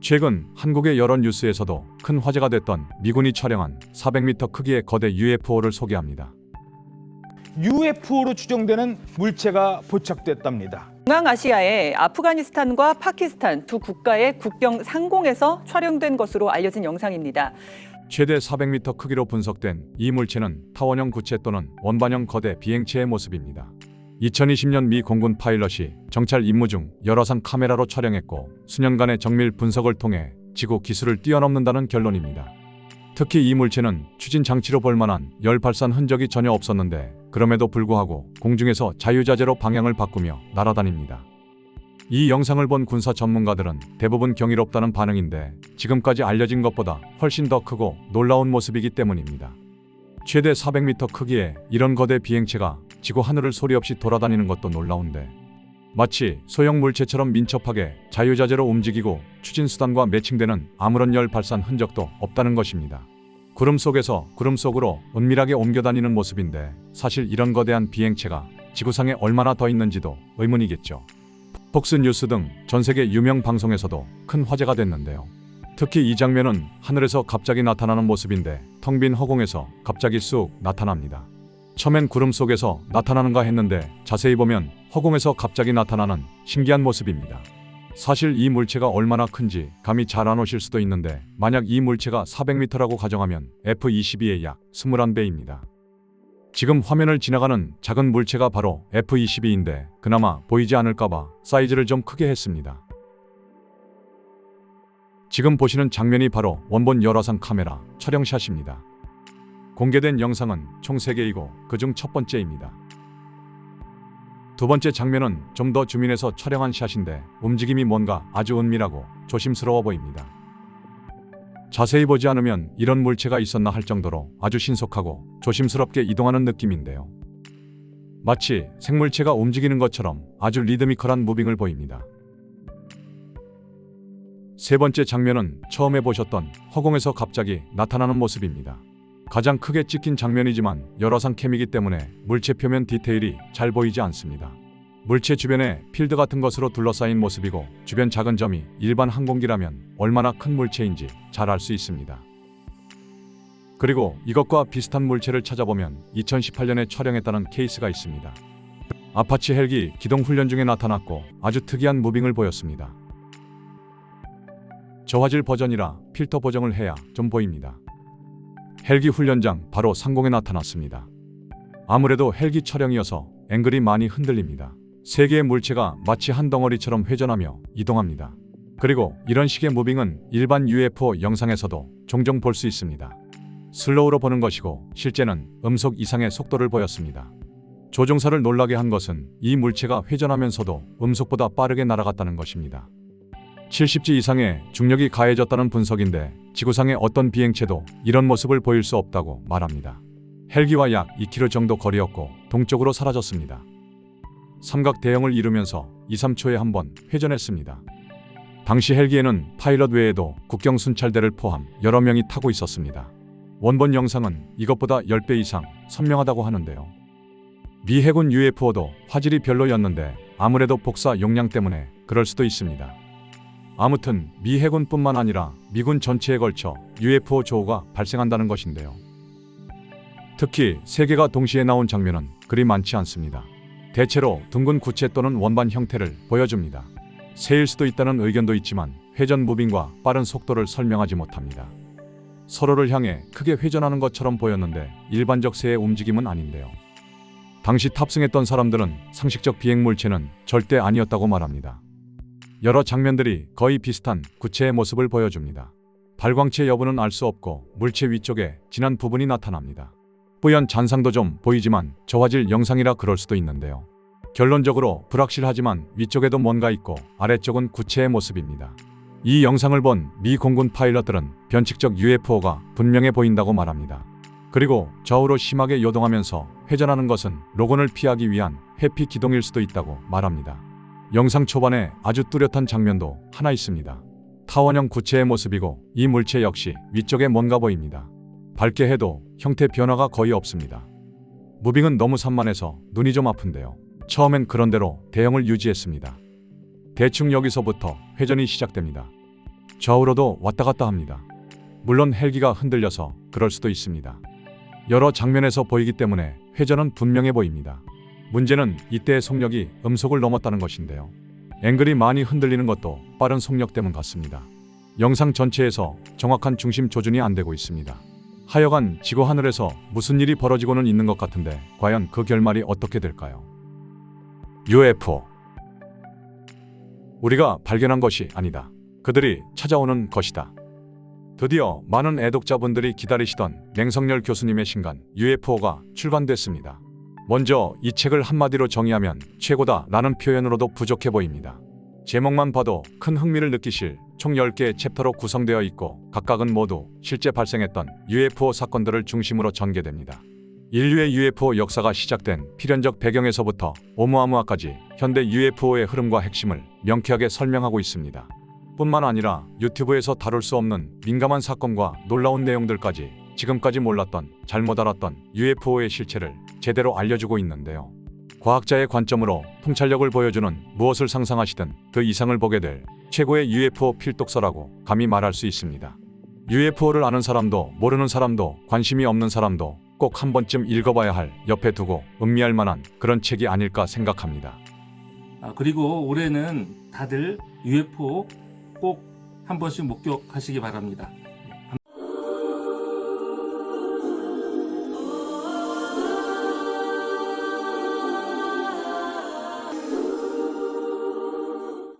최근 한국의 여러 뉴스에서도 큰 화제가 됐던 미군이 촬영한 400m 크기의 거대 UFO를 소개합니다. UFO로 추정되는 물체가 포착됐답니다. 중앙아시아의 아프가니스탄과 파키스탄 두 국가의 국경 상공에서 촬영된 것으로 알려진 영상입니다. 최대 400m 크기로 분석된 이 물체는 타원형 구체 또는 원반형 거대 비행체의 모습입니다. 2020년 미 공군 파일럿이 정찰 임무 중 열화상 카메라로 촬영했고 수년간의 정밀 분석을 통해 지구 기술을 뛰어넘는다는 결론입니다. 특히 이 물체는 추진 장치로 볼 만한 열 발산 흔적이 전혀 없었는데 그럼에도 불구하고 공중에서 자유자재로 방향을 바꾸며 날아다닙니다. 이 영상을 본 군사 전문가들은 대부분 경이롭다는 반응인데 지금까지 알려진 것보다 훨씬 더 크고 놀라운 모습이기 때문입니다. 최대 400m 크기의 이런 거대 비행체가 지구 하늘을 소리 없이 돌아다니는 것도 놀라운데 마치 소형 물체처럼 민첩하게 자유자재로 움직이고 추진 수단과 매칭되는 아무런 열 발산 흔적도 없다는 것입니다. 구름 속에서 구름 속으로 은밀하게 옮겨다니는 모습인데 사실 이런 거대한 비행체가 지구상에 얼마나 더 있는지도 의문이겠죠. 폭스 뉴스 등 전 세계 유명 방송에서도 큰 화제가 됐는데요. 특히 이 장면은 하늘에서 갑자기 나타나는 모습인데 텅 빈 허공에서 갑자기 쑥 나타납니다. 처음엔 구름 속에서 나타나는가 했는데 자세히 보면 허공에서 갑자기 나타나는 신기한 모습입니다. 사실 이 물체가 얼마나 큰지 감이 잘 안 오실 수도 있는데 만약 이 물체가 400m라고 가정하면 F-22의 약 21배입니다. 지금 화면을 지나가는 작은 물체가 바로 F-22인데 그나마 보이지 않을까봐 사이즈를 좀 크게 했습니다. 지금 보시는 장면이 바로 원본 열화상 카메라 촬영샷입니다. 공개된 영상은 총 3개이고 그중 첫 번째입니다. 두 번째 장면은 좀 더 주민에서 촬영한 샷인데 움직임이 뭔가 아주 은밀하고 조심스러워 보입니다. 자세히 보지 않으면 이런 물체가 있었나 할 정도로 아주 신속하고 조심스럽게 이동하는 느낌인데요. 마치 생물체가 움직이는 것처럼 아주 리드미컬한 무빙을 보입니다. 세 번째 장면은 처음에 보셨던 허공에서 갑자기 나타나는 모습입니다. 가장 크게 찍힌 장면이지만 열화상 캠이기 때문에 물체 표면 디테일이 잘 보이지 않습니다. 물체 주변에 필드 같은 것으로 둘러싸인 모습이고 주변 작은 점이 일반 항공기라면 얼마나 큰 물체인지 잘 알 수 있습니다. 그리고 이것과 비슷한 물체를 찾아보면 2018년에 촬영했다는 케이스가 있습니다. 아파치 헬기 기동 훈련 중에 나타났고 아주 특이한 무빙을 보였습니다. 저화질 버전이라 필터 보정을 해야 좀 보입니다. 헬기 훈련장 바로 상공에 나타났습니다. 아무래도 헬기 촬영이어서 앵글이 많이 흔들립니다. 세 개의 물체가 마치 한 덩어리처럼 회전하며 이동합니다. 그리고 이런 식의 무빙은 일반 UFO 영상에서도 종종 볼 수 있습니다. 슬로우로 보는 것이고 실제는 음속 이상의 속도를 보였습니다. 조종사를 놀라게 한 것은 이 물체가 회전하면서도 음속보다 빠르게 날아갔다는 것입니다. 70G 이상의 중력이 가해졌다는 분석인데 지구상의 어떤 비행체도 이런 모습을 보일 수 없다고 말합니다. 헬기와 약 2km 정도 거리였고 동쪽으로 사라졌습니다. 삼각 대형을 이루면서 2, 3초에 한 번 회전했습니다. 당시 헬기에는 파일럿 외에도 국경 순찰대를 포함 여러 명이 타고 있었습니다. 원본 영상은 이것보다 10배 이상 선명하다고 하는데요. 미 해군 UFO도 화질이 별로였는데 아무래도 복사 용량 때문에 그럴 수도 있습니다. 아무튼 미 해군뿐만 아니라 미군 전체에 걸쳐 UFO 조우가 발생한다는 것인데요. 특히 세 개가 동시에 나온 장면은 그리 많지 않습니다. 대체로 둥근 구체 또는 원반 형태를 보여줍니다. 새일 수도 있다는 의견도 있지만 회전 무빙과 빠른 속도를 설명하지 못합니다. 서로를 향해 크게 회전하는 것처럼 보였는데 일반적 새의 움직임은 아닌데요. 당시 탑승했던 사람들은 상식적 비행 물체는 절대 아니었다고 말합니다. 여러 장면들이 거의 비슷한 구체의 모습을 보여줍니다. 발광체 여부는 알 수 없고 물체 위쪽에 진한 부분이 나타납니다. 뿌연 잔상도 좀 보이지만 저화질 영상이라 그럴 수도 있는데요. 결론적으로 불확실하지만 위쪽에도 뭔가 있고 아래쪽은 구체의 모습입니다. 이 영상을 본 미 공군 파일럿들은 변칙적 UFO가 분명해 보인다고 말합니다. 그리고 좌우로 심하게 요동하면서 회전하는 것은 로건을 피하기 위한 회피 기동일 수도 있다고 말합니다. 영상 초반에 아주 뚜렷한 장면도 하나 있습니다. 타원형 구체의 모습이고 이 물체 역시 위쪽에 뭔가 보입니다. 밝게 해도 형태 변화가 거의 없습니다. 무빙은 너무 산만해서 눈이 좀 아픈데요. 처음엔 그런대로 대형을 유지했습니다. 대충 여기서부터 회전이 시작됩니다. 좌우로도 왔다 갔다 합니다. 물론 헬기가 흔들려서 그럴 수도 있습니다. 여러 장면에서 보이기 때문에 회전은 분명해 보입니다. 문제는 이때의 속력이 음속을 넘었다는 것인데요. 앵글이 많이 흔들리는 것도 빠른 속력 때문 같습니다. 영상 전체에서 정확한 중심 조준이 안 되고 있습니다. 하여간 지구 하늘에서 무슨 일이 벌어지고는 있는 것 같은데 과연 그 결말이 어떻게 될까요? UFO 우리가 발견한 것이 아니다. 그들이 찾아오는 것이다. 드디어 많은 애독자분들이 기다리시던 맹성열 교수님의 신간 UFO가 출간됐습니다. 먼저 이 책을 한마디로 정의하면 최고다라는 표현으로도 부족해 보입니다. 제목만 봐도 큰 흥미를 느끼실 총 10개의 챕터로 구성되어 있고 각각은 모두 실제 발생했던 UFO 사건들을 중심으로 전개됩니다. 인류의 UFO 역사가 시작된 필연적 배경에서부터 오무아무아까지 현대 UFO의 흐름과 핵심을 명쾌하게 설명하고 있습니다. 뿐만 아니라 유튜브에서 다룰 수 없는 민감한 사건과 놀라운 내용들까지 지금까지 몰랐던 잘못 알았던 UFO의 실체를 제대로 알려주고 있는데요. 과학자의 관점으로 통찰력을 보여주는 무엇을 상상하시든 그 이상을 보게 될 최고의 UFO 필독서라고 감히 말할 수 있습니다. UFO를 아는 사람도 모르는 사람도 관심이 없는 사람도 꼭 한 번쯤 읽어봐야 할 옆에 두고 음미할 만한 그런 책이 아닐까 생각합니다. 아, 그리고 올해는 다들 UFO 꼭 한 번씩 목격하시기 바랍니다.